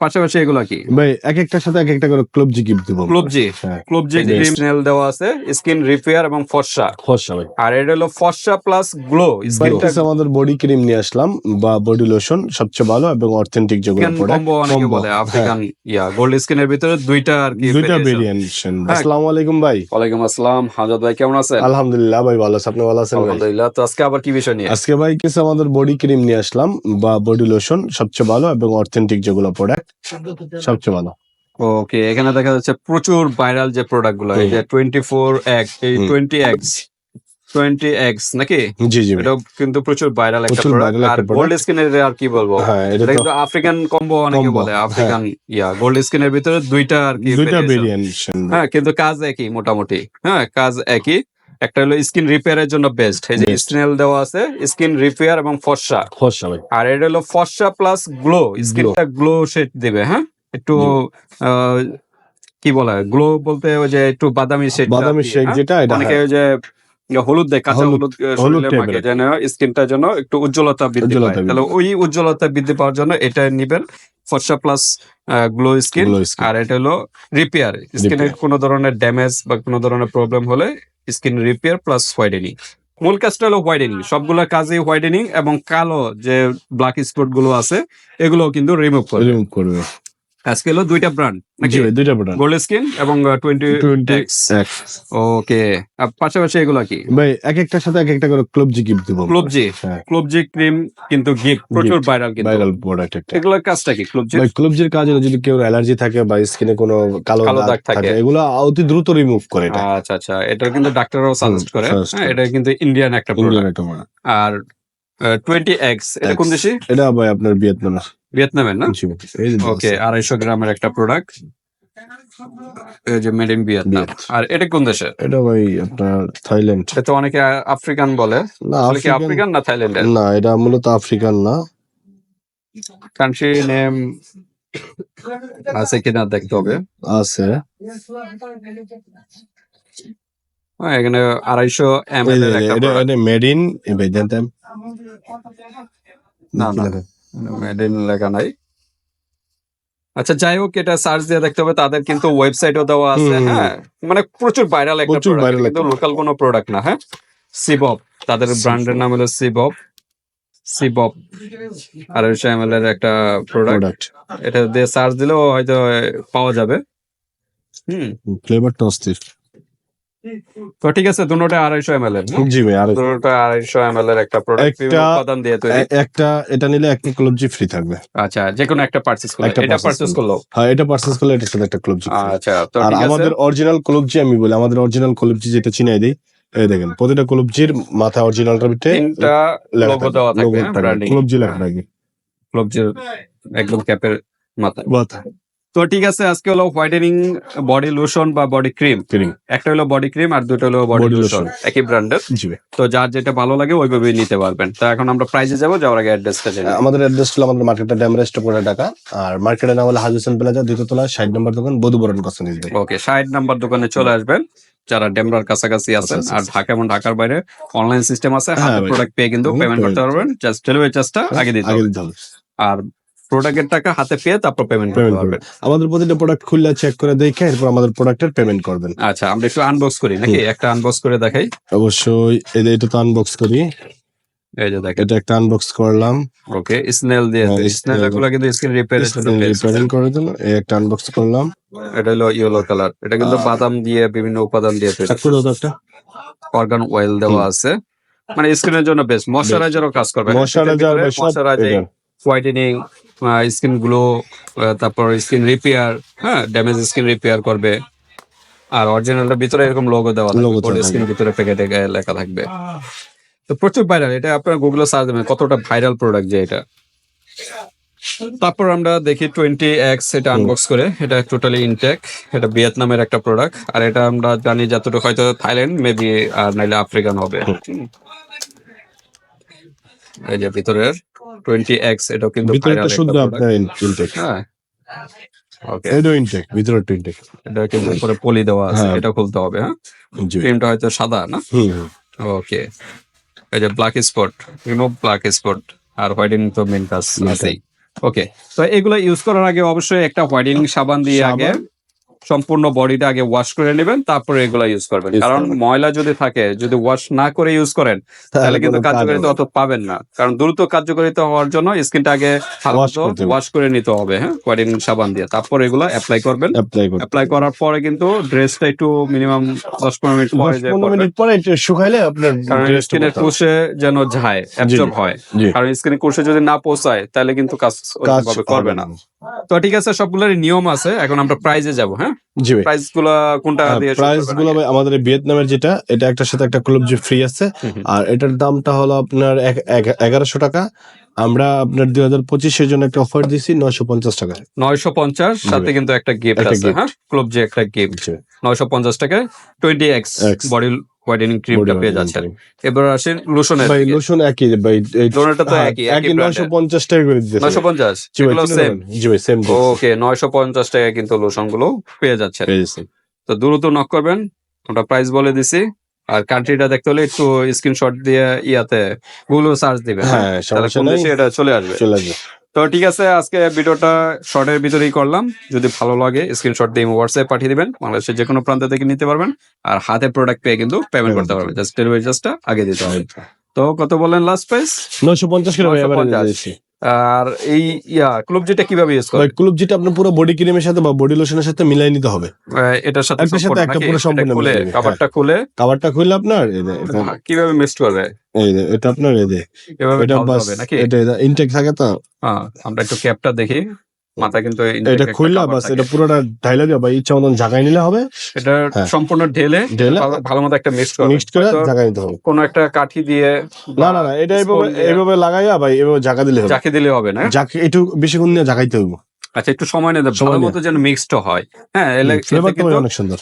পাশাপাশি এগুলো কি? ভাই এক একটার সাথে এক একটা করে ক্লব জি গিফট দেবো ক্লোবজি হ্যাঁ। ক্লোবজি ক্রিম দেওয়া আছে স্কিন রিপেয়ার এবং ফর্সা ফর্সা ভাই। আর এটা হলো ফর্সা প্লাস গ্লো স্কিনটা আমাদের বডি ক্রিম নিয়ে আসলাম বা বডি লোশন সবচেয়ে ভালো এবং অথেন্টিক যেগুলো প্রোডাক্ট কম্বো অনেকে বলে আফ্রিকান ইয়া গোল্ড স্কিনের ভিতরে দুইটা আর কি হ্যাঁ। দুইটা ভেরিয়েশন হ্যাঁ। আসসালামু আলাইকুম ভাই। ওয়ালাইকুম আসসালাম হাজাদ ভাই কেমন আছেন? আলহামদুলিল্লাহ ভাই ভালো আছে। আপনি ভালো আছেন আলহামদুলিল্লাহ তো আজকে আবার কি বিষয় নিয়ে? আজকে ভাই কিছু আমাদের বডি ক্রিম নিয়ে আসলাম বা বডি লোশন সবচেয়ে ভালো এবং অথেন্টিক যেগুলো প্রোডাক্ট সবচেয়ে ভালো। ওকে এখানে দেখা যাচ্ছে প্রচুর ভাইরাল যে প্রোডাক্টগুলো এই যে টোয়েন্টি ফোর এক্স এই টোয়েন্টি এক্স টোয়েন্টি এক্স নাকি? জি জি। এটাও কিন্তু প্রচুর ভাইরাল একটা প্রোডাক্ট আর। গোল্ড স্কিনের আর কি বলব? হ্যাঁ এটা এটা কিন্তু আফ্রিকান কম্বো অনেকে বলে আফ্রিকান ইয়া গোল্ড স্কিনের ভিতরে দুইটা আর কি দুইটা ভেরিয়েশন হ্যাঁ কিন্তু কাজ একই মোটামুটি। হ্যাঁ কাজ একই। একটা হলো স্কিন রিপেয়ারের জন্য বেস্ট এই যে. স্টিনেল দেওয়া আছে স্কিন রিপেয়ার এবং ফর্সা ফর্সা ভাই। আর এটা হলো ফর্সা প্লাস গ্লো স্কিনটা গ্লো শেড দিবে হ্যাঁ? একটু কি বলা গ্লো বলতে ওই যে একটু বাদামি শেড বাদামি শেক যেটা এটা অনেকে হ্যাঁ, ওই যে হলুদ দেয় কাঁচা হলুদ- শরীরে মাখে যেন স্কিনটার জন্য একটু উজ্জ্বলতা বৃদ্ধি পায়। তাহলে ওই উজ্জ্বলতা বৃদ্ধি পাওয়ার জন্য এটা নিবেন ফর্সা প্লাস গ্লো স্কিন আর এটা হলো রিপেয়ার স্কিনের কোনো ধরনের ড্যামেজ বা কোনো ধরনের প্রবলেম হলে স্কিন রিপেয়ার প্লাস হোয়াইটেনিং। মূল কাজটা হলো হোয়াইটেনিং। সবগুলো কাজে হোয়াইটেনিং এবং কালো যে ব্ল্যাক স্পটগুলো আছে এগুলো কিন্তু রিমুভ করবে। রিমুভ করবে। আজকে হলো দুইটা ব্র্যান্ড নাকি? দুইটা প্রোডাক্ট গোল্ড স্কিন এবং টোয়েন্টি 20 এক্স ওকে আর পাশাপাশি এগুলো কি? ভাই এক একটার সাথে এক একটা করে ক্লব জি গিফট দেবো ক্লোবজি হ্যাঁ। ক্লোবজি ক্রিম কিন্তু গিফট প্রচুর ভাইরাল কিন্তু। ভাইরাল প্রোডাক্ট একটা এগুলোর কাজটা কি ক্লোবজি ভাই ক্লবজির কাজ হলো যদি কেউ অ্যালার্জি থাকে বা স্কিনে কোনো কালো দাগ থাকে। এগুলো অতি দ্রুত রিমুভ করে এটা। আচ্ছা আচ্ছা এটা কিন্তু ডাক্তাররাও সাজেস্ট করে। হ্যাঁ এটা কিন্তু ইন্ডিয়ান একটা প্রোডাক্ট। আর টোয়েন্টি এক্স এটা কোন দেশে? এটা ভাই আপনার ভিয়েতনামের ভিয়েতনামের না? ওকে আড়াইশো গ্রামের একটা প্রোডাক্ট এই যে মেড ইন ভিয়েতনাম আর এটা কোন দেশে? এটা ভাই আপনার থাইল্যান্ড। এটা অনেকে আফ্রিকান বলে। না কি আফ্রিকান না থাইল্যান্ডের? না এটা মূলত আফ্রিকান না। কান্ট্রি নেম আছে কিনা দেখতে হবে। আছে। হ্যাঁ, এখানে আড়াইশো এম এল এর একটা মেড ইন না, না। মেড ইন লেখা নাই। আচ্ছা যাই হোক এটা সার্চ দিয়ে দেখতে হবে। তাদের কিন্তু ওয়েবসাইটও দেওয়া আছে। হ্যাঁ? মানে প্রচুর ভাইরাল একটা প্রোডাক্ট কিন্তু লোকাল কোনো প্রোডাক্ট না হ্যাঁ? সিবব তাদের ব্র্যান্ডের নাম হলো সিবব সিবব আড়াইশো এম এর একটা প্রোডাক্ট প্রোডাক্ট এটা দিয়ে সার্চ দিলেও হয়তো পাওয়া যাবে। হুম। ফ্লেভারটা অস্থির। তো ঠিক আছে দুটোটা আড়াইশো এম এল এর জি ভাই আর দুটোটা আড়াইশো এম এল এর একটা প্রোডাক্ট একটা- উপাদান দিয়ে তৈরি। একটা এটা নিলে একটা ক্লব জি ফ্রি থাকবে। আচ্ছা যে কোনো একটা পার্চেস করলে এটা পার্চেস করলে। হ্যাঁ এটা পার্সেস করলে এটার সাথে একটা ক্লব জি আচ্ছা তো আর আমাদের অরিজিনাল কলবজি আমি বলি আমাদের অরিজিনাল কলবজি যেটা চিনাই দিই এই দেখেন প্রতিটা কলবজির মাথা অরিজিনালটার ভিতরে তিনটা লোগো দেওয়া থাকবে ব্র্যান্ডিং কলবজি লেখা থাকে। ক্লবজের একদম ক্যাপের মাথায়। মাথা তো ঠিক আছে আজকে হলো হোয়াইটেনিং বডি লোশন বা বডি ক্রিম। একটা হলো বডি ক্রিম আর দুটো হলো বডি লোশন। একই ব্র্যান্ডের তো যার যেটা ভালো লাগে ওইভাবেই নিতে পারবেন। তো এখন আমরা প্রাইজে যাব যাওয়ার আগে অ্যাড্রেসটা জেনে। আমাদের অ্যাড্রেস হলো আমাদের মার্কেটটা ড্যামরেস্ট করে ঢাকা আর মার্কেটের নাম হলো হাজুসেন প্লাজা দ্বিতীয়তলা ষাট নম্বর দোকান বধুবরণ ভাই। ওকে ষাট নাম্বার দোকানে চলে আসবেন। যারা ডেমরার কাছাকাছি আছেন আর। ঢাকা এবং ঢাকার বাইরে অনলাইন সিস্টেম আছে হ্যাঁ হাতে প্রোডাক্ট পেয়ে কিন্তু পেমেন্ট করতে পারবেন। জাস্ট ডেলিভারি চার্জটা আগে দিতে হবে। আর প্রোডাক্টের টাকা হাতে পেয়ে তারপর পেমেন্ট পেমেন্ট করবেন। আমাদের প্রতিটা প্রোডাক্ট খুললে চেক করে দেখে এরপর আমাদের প্রোডাক্টের পেমেন্ট করবেন। আচ্ছা আমরা একটু আনবক্স করি নাকি? একটা আনবক্স করে দেখাই। অবশ্যই এটা তো আনবক্স করি। এই যে দেখেন। এটা একটা আনবক্স করলাম। ওকে স্নেল দিয়ে হ্যাঁ, স্নেলগুলো কিন্তু স্ক্রিন রিপেয়ারের জন্য রিপেয়ারিং করার জন্য এই একটা আনবক্স করলাম। এটা হলো ইয়েলো কালার এটা কিন্তু বাদাম দিয়ে বিভিন্ন উপাদান দিয়ে তৈরি। একটা। অর্গান অয়েল দেওয়া আছে। মানে স্কিনের জন্য বেস্ট ময়শ্চারাইজারও কাজ করবে। মশারাজার বা সব ময়শ্চারাইজিং এটা। হোয়াইটেনিং স্কিন গ্লো তারপর স্কিন রিপেয়ার হ্যাঁ ড্যামেজ স্কিন রিপেয়ার করবে। আর অরিজিনালটার ভিতরে এরকম লোগো দেওয়া থাকবে। স্কিন ভিতরে প্যাকেটে লেখা থাকবে। তো প্রচুর ভাইরাল এটা আপনার গুগলে সার্চ দেবেন কতটা ভাইরাল প্রোডাক্ট যে এটা। তারপর আমরা দেখি টোয়েন্টি এক্স এটা আনবক্স করে এটা টোটালি ইনটেক এটা ভিয়েতনামের একটা প্রোডাক্ট আর এটা আমরা জানি যতটুকু হয়তো থাইল্যান্ড মেবি আর নাইলে আফ্রিকান হবে। এই যে ভিতরের। টোয়েন্টি এক্স এটাও কিন্তু ভিতরে viral একটা একটা শুদ্ধ আপনার ইনটেক হ্যাঁ। ওকে এটাও ইনটেক ভিতরে ইনটেক এটা কিন্তু উপরে পলি দেওয়া আছে হ্যাঁ। এটা খুলতে হবে হ্যাঁ? হয়তো সাদা না। ওকে এই যে black spot remove black spot আর হোয়াইটেনিং তো মেন কাজ আছেই ওকে তো এগুলো ইউজ করার আগে অবশ্যই একটা হোয়াইটেনিং সাবান দিয়ে আগে। সম্পূর্ণ বডিটা আগে ওয়াশ করে নেবেন তারপরে এগুলো ইউজ করবেন। কারণ ময়লা যদি থাকে যদি ওয়াশ না করে ইউজ করেন তাহলে কিন্তু কোনো কার্যকারিতা অত পাবেন না। কারণ দ্রুত কার্যকারিতা হওয়ার জন্য স্কিনটা আগে। ওয়াশ করে নিতে হবে হ্যাঁ? হোয়াইটেনিং সাবান দিয়ে। তারপর এগুলো অ্যাপ্লাই করবেন। অ্যাপ্লাই করার পরে কিন্তু ড্রেসটা একটু মিনিমাম দশ পনেরো মিনিট পরে। মিনিট পরে শুকাইলে আপনার কারণ স্কিনের কোষে যেন যায় অ্যাবজর্ব হয়। কারণ স্কিনের কোষে যদি না পৌঁছায় তাহলে কিন্তু কাজ করবে না। তো ঠিক আছে সবগুলোর নিয়ম আছে। এখন আমরা প্রাইজে যাব হ্যাঁ? জি ভাই। প্রাইসগুলা কোনটা দিয়ে শুরু প্রাইসগুলো ভাই আমাদের ভিয়েতনামের যেটা এটা একটার সাথে একটা ক্লব যে ফ্রি আছে। আর এটার দামটা হলো আপনার এগারোশো টাকা। আমরা আপনার দুই হাজার পঁচিশের জন্য একটা অফার দিছি নয়শো পঞ্চাশ টাকা নয়শো পঞ্চাশ সাথে কিন্তু একটা গিফট আছে হ্যাঁ? ক্লোব যে একটা গিফট নয়শো পঞ্চাশ টাকায় টোয়েন্টি এক্স। বডি হোয়াইটেনিং ক্রিমটা পেয়ে যাচ্ছেন। এবার আসেন লোশনের ভাই লোশন একই ভাই লোশনটা তো একই একই একই নয়শো পঞ্চাশ টাকা করে দিতেছে। নয়শো পঞ্চাশ? জি ভাই সেম জি ভাই সেম ওকে নয়শো পঞ্চাশ টাকায় কিন্তু লোশনগুলো পেয়ে যাচ্ছেন তো দ্রুত নক করবেন ওটা প্রাইস বলে দিছি। আর কান্ট্রিটা দেখতে হলে একটু স্ক্রিনশট দিয়ে ইয়াতে গুগল সার্চ দিবেন। হ্যাঁ তাহলে এটা চলে আসবে। চলে আসবে। তো ঠিক আছে আজকে ভিডিওটা শর্টের ভিতরেই করলাম। যদি ভালো লাগে স্ক্রিনশট দিয়ে হোয়াটসঅ্যাপ পাঠিয়ে দিবেন। বাংলাদেশের যে কোনো প্রান্ত থেকে নিতে পারবেন। আর হাতে প্রোডাক্ট পেয়ে কিন্তু পেমেন্ট করতে পারবেন। জাস্ট ডেলিভারি চার্জটা আগে দিতে হবে। তো কত বলেন লাস্ট প্রাইস নয়শো পঞ্চাশ করে ভাই এবার 950 দিয়েছি। আর এই ইয়া ক্লুব যেটা কীভাবে ইউজ করবেন ক্লুব যেটা আপনার পুরো বডি ক্রিমের সাথে বা বডি লোশনের সাথে মিলাই নিতে হবে। এটার সাথে একটা সাথে একটা? পুরো সম্পূর্ণ খুলে কভারটা খুলে। কভারটা খুলে খুললে আপনার এই যে, এটা- কীভাবে মিক্সড করবে এই এটা আপনার এই যে, এটা বাস নাকি? এটা ইনটেক থাকে তো। হ্যাঁ আমরা একটু ক্যাপটা দেখি। মাথা কিন্তু এটা একটা খুললে বাস এটা পুরোটা ঢাইলা দিয়ে বা ইচ্ছা মতন জাগাই নিলে হবে। এটা হ্যাঁ। সম্পূর্ণ ঢেলে ঢেলে ভালো- মতো একটা মিক্স করবে মিক্সড করে জাগাই নিতে হবে। কোনো একটা কাঠি দিয়ে না না না এটা এইভাবে এইভাবে লাগাইয়া ভাই এভাবে জাগা দিলে হবে। জাকে দিলে হবে না? যাকে একটু বেশিক্ষণ নিয়ে জাগাইতে হবে আচ্ছা একটু সময় নিয়ে দেবে। সময় ভালো মতো যেন মিক্সড হয়। হ্যাঁ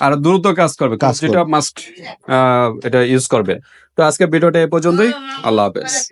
আর দ্রুত কাজ করবে। কাজ যেটা মাস্ট এটা ইউজ করবে। তো আজকে ভিডিওটা এ পর্যন্তই। আল্লাহ হাফেজ।